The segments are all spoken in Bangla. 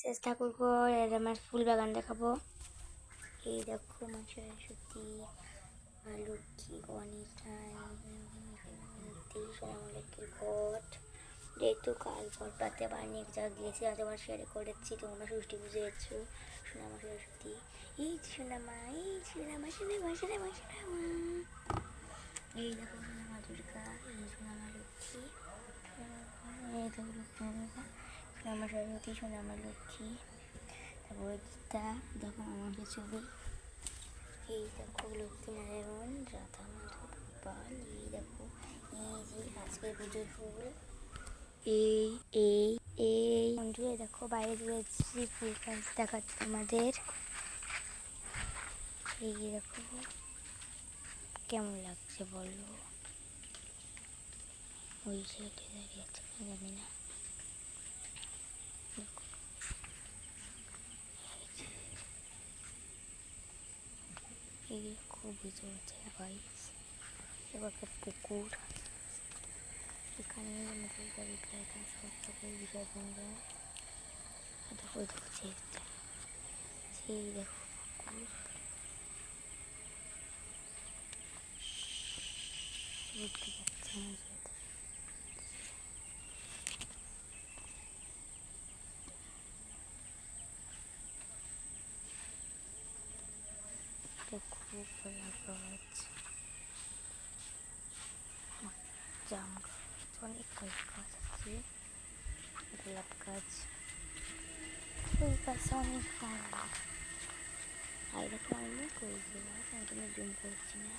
শেষ ঠাকুর ঘর আর আমার ফুল বাগান দেখাবো। এই দেখো আমার সরস্বতী, মা লক্ষ্মী গণেশ ঘট। যেহেতু কাল ঘরটাতে বানিয়ে এক জায়গায় গিয়েছি আর তোমার শেয়ার করেছি তোমরা ষষ্ঠী পুজো এসছো সোনামা সরস্বতী, এই যে সোনামা এই যে সোনামা সোনামা সোনামা সোনামা এই দেখো সোনামা দুর্গা এই সোনামা লক্ষ্মী এই দেখো লক্ষ্মী দুর্গা সরস্বতী সোনামা লক্ষ্মী তারপরে গীতা দেখো আমাদের ছবি এই দেখো লক্ষ্মীনারায়ণ রাধা মাধব, গোপাল, এই দেখো, এই যে আজকের পুজোর ফুল। এই এই এই। বন্ধুরা দেখো বাইরে রয়েছি ফুল গাছ দেখাচ্ছে আমাদের এই দেখো, কেমন লাগছে বলো? ওই সাইডে দাঁড়িয়ে আছে জানি না। এই খুব ভিতরে ভাই এবার একটা পুকুর এখানে আমাদের গাড়িটা এখানে সব থেকে বিসর্জন দেয় আর দেখো দেখো চেয়েটা সেই দেখো পুকুর বুঝতে পারছি কলা গাছ জাম গাছ অনেক গাছ গাছ আছে গোলাপ গাছ ফুল গাছ অনেক ভালো আর দেখো অনেক হয়েছে গাছ আমি জুম করছি না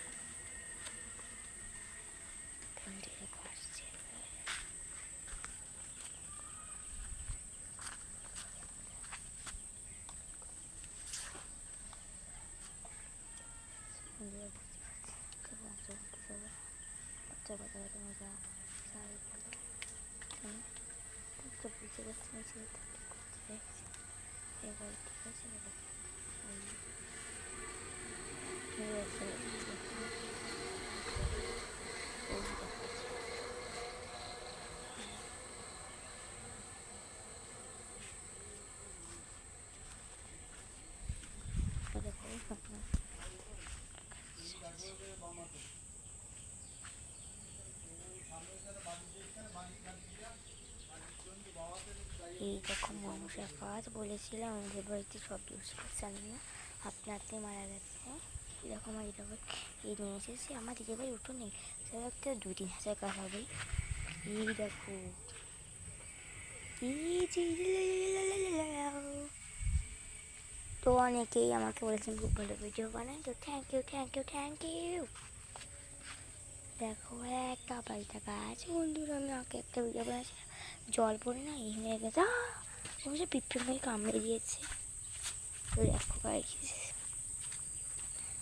বাচ্চা কথা কথা মজা তো বুঝতে পারছি না সে ঠিক করতে চাইছে এবার ঠিক আছে এবার ওই ঠিক আছে ওই দেখাচ্ছে দেখো এই দেখো মনসা গাছ বলেছিলাম আমাদের বাড়িতে সব করছে আমি না মারা গেছে। এরকম আমার এটা এই নিয়ে এসেছি। আমার দিদির বাড়ি উঠো নেই সেটা একটা দু তিন হাজার গাছ হবে। এই দেখো। তো অনেকেই আমাকে বলেছেন, খুব ভালো ভিডিও বানাই। তো thank you thank you thank you দেখো, একটা বাড়িটা গাছ বন্ধুরা, আমি আগে একটা ভিডিও বানাচ্ছি জল পড়ে না, এই হয়ে গেছে। সে পিঁপড়ে কামড়ে দিয়েছে। দেখো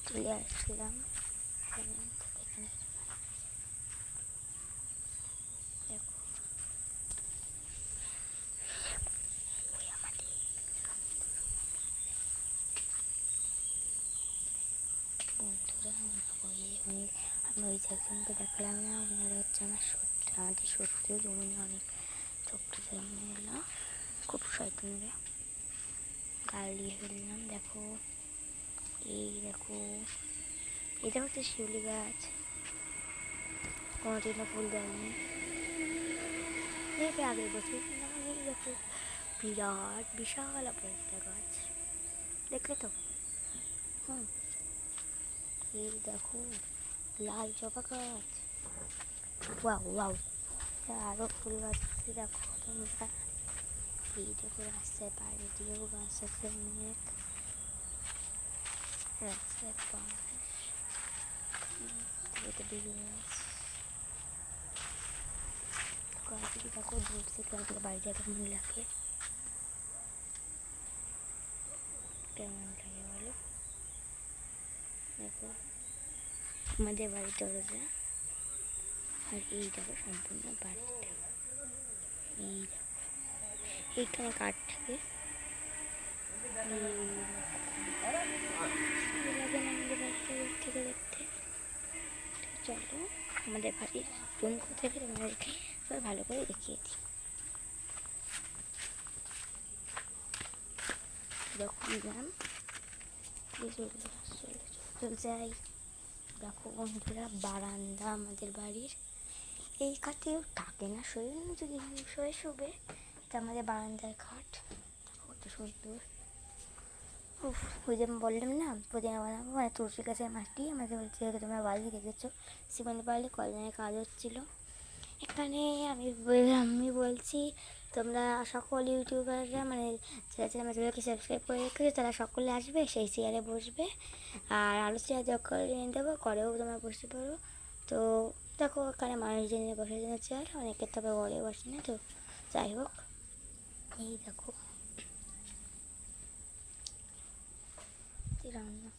চলে আসছিলাম আমি ওই একজনকে দেখলাম না ওনারা হচ্ছে আমার সত্যি আমাদের সত্যিও জমি অনেক ছোট্ট জমিগুলো খুব শয়তানরা গাল দিয়ে ফেললাম দেখো। এই দেখো। এটা হচ্ছে শিউলি গাছ। কোনোদিনও ফুল দেয়নি। দেখবে আগের বছর দেখো বিরাট, বিশাল অপরাজিতা গাছ। দেখলে তো? হুম। এই দেখো, লাল জবা গাছ। Wow wow. আরও ফুল গাছ আছে দেখো, তোমরা এই দেখো রাস্তায় বাইরে দিয়েও গাছ আছে অনেক। রাস্তায় পাশ এটা বেরিয়ে গাছ। গাছগুলি দেখো দূর থেকে আমাদের বাড়িটা কেমন লাগে কেমন লাগে বলো? দেখো, আমাদের বাড়ির দরজা আর এই দেখো সম্পূর্ণ বাড়িটা। এই এইখানে কাঠ থাকে থেকে দেখতে চলো, আমাদের বাড়ির রুম কোথায় তোমাদেরকে ভালো করে দেখিয়ে দিই। চলে চলে চলে যাই। দেখো বন্ধুরা, বারান্দা আমাদের বাড়ির। এই খাটে থাকে না। না যদি শোয়ে শুবে এটা আমাদের বারান্দার খাট। কত সুন্দর। ওই যে আমি বললাম না পুদিনা বানাবো মানে তুলসী গাছের মাটি, আমাকে বলছে, তোমরা বালি দেখেছ? সিমেন্ট বালি কলজনের কাজ হচ্ছিল। এখানে আমি আমি বলছি, তোমরা সকল ইউটিউবাররা মানে যারা যারা আমার সাবস্ক্রাইব করে রেখেছো, তারা সকলে আসবে, সেই চেয়ারে বসবে। আর আলো চেয়ার যা করে এনে দেবো, করেও তোমরা বসতে পারো। তো দেখো এখানে মানুষজন বসার জন্য চেয়ার, অনেকে তবে ঘরে বসে না তো। যাই হোক, এই দেখো। রান্না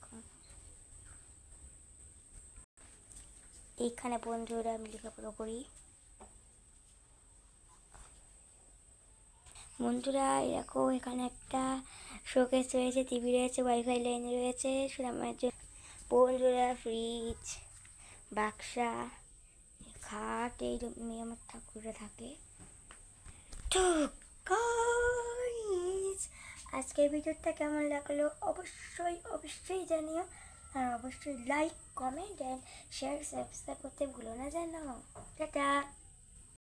এইখানে বন্ধুরা আমি লেখাপড়া করি। বন্ধুরা দেখো এখানে একটা শোকেস রয়েছে, টিভি রয়েছে, ওয়াইফাই লাইন রয়েছে আমার জন্য। বন্ধুরা ফ্রিজ বাক্সা, খাট এই মেয়ে আমার ঠাকুরে থাকে। তো আজকের ভিডিওটা কেমন লাগল অবশ্যই অবশ্যই জানিও। আর অবশ্যই like comment and share subscribe করতে ভুলো না জানো। টাটা।